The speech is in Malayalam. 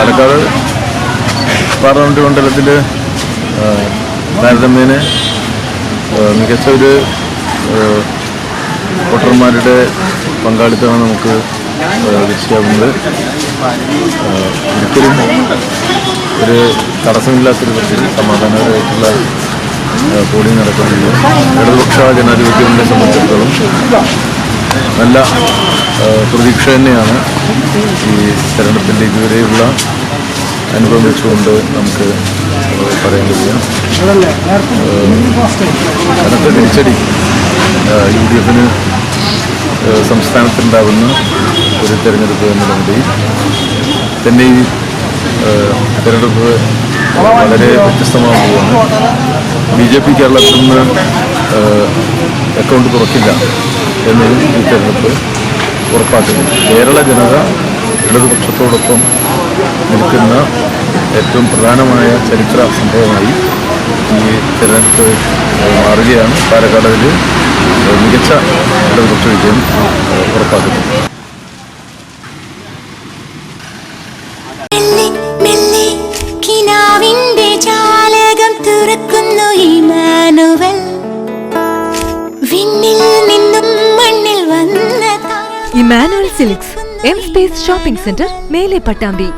പാലക്കാട് പാർലമെന്റ് മണ്ഡലത്തിൽ താരതമ്യേന മികച്ച ഒരു വോട്ടർമാരുടെ പങ്കാളിത്തമാണ് നമുക്ക് ആ, ഒരിക്കലും ഒരു തടസ്സമില്ലാത്തൊരു സമാധാനപരമായിട്ടുള്ള പോളിംഗ് നടക്കുന്നുണ്ട് ഇടതുപക്ഷ ജനാധിപത്യങ്ങളെ സംബന്ധിച്ചിടത്തോളം നല്ല പ്രതീക്ഷ തന്നെയാണ് ഈ തെരഞ്ഞെടുപ്പിന്റെ ഇതുവരെയുള്ള അനുഭവം വെച്ചുകൊണ്ട് നമുക്ക് പറയേണ്ടി കനത്ത തിരിച്ചടി യു ഡി എഫിന് സംസ്ഥാനത്തുണ്ടാകുന്ന ഒരു തിരഞ്ഞെടുപ്പ് എന്നുള്ള നിലയിൽ തന്നെ ഈ തിരഞ്ഞെടുപ്പ് വളരെ വ്യത്യസ്തമാകുകയാണ് ബി ജെ പി കേരളത്തിൽ നിന്ന് അക്കൗണ്ട് തുറക്കില്ല എന്നതും ഈ തെരഞ്ഞെടുപ്പ് ഉറപ്പാക്കുന്നു. കേരള ജനത ഇടതുപക്ഷത്തോടൊപ്പം നിൽക്കുന്ന ഏറ്റവും പ്രധാനമായ ചരിത്ര സംഭവമായി ഈ തിരഞ്ഞെടുപ്പ് മാറുകയാണ്. പാലക്കാടിൽ മികച്ച ഇടതുപക്ഷ വിജയം ഉറപ്പാക്കുന്നു. തുറക്കുന്നു ഇമാനുവൽ വിണ്ണിൽ നിന്നും മണ്ണിൽ വന്ന Emmanuel Silks M Space shopping centre Mele Pattambi.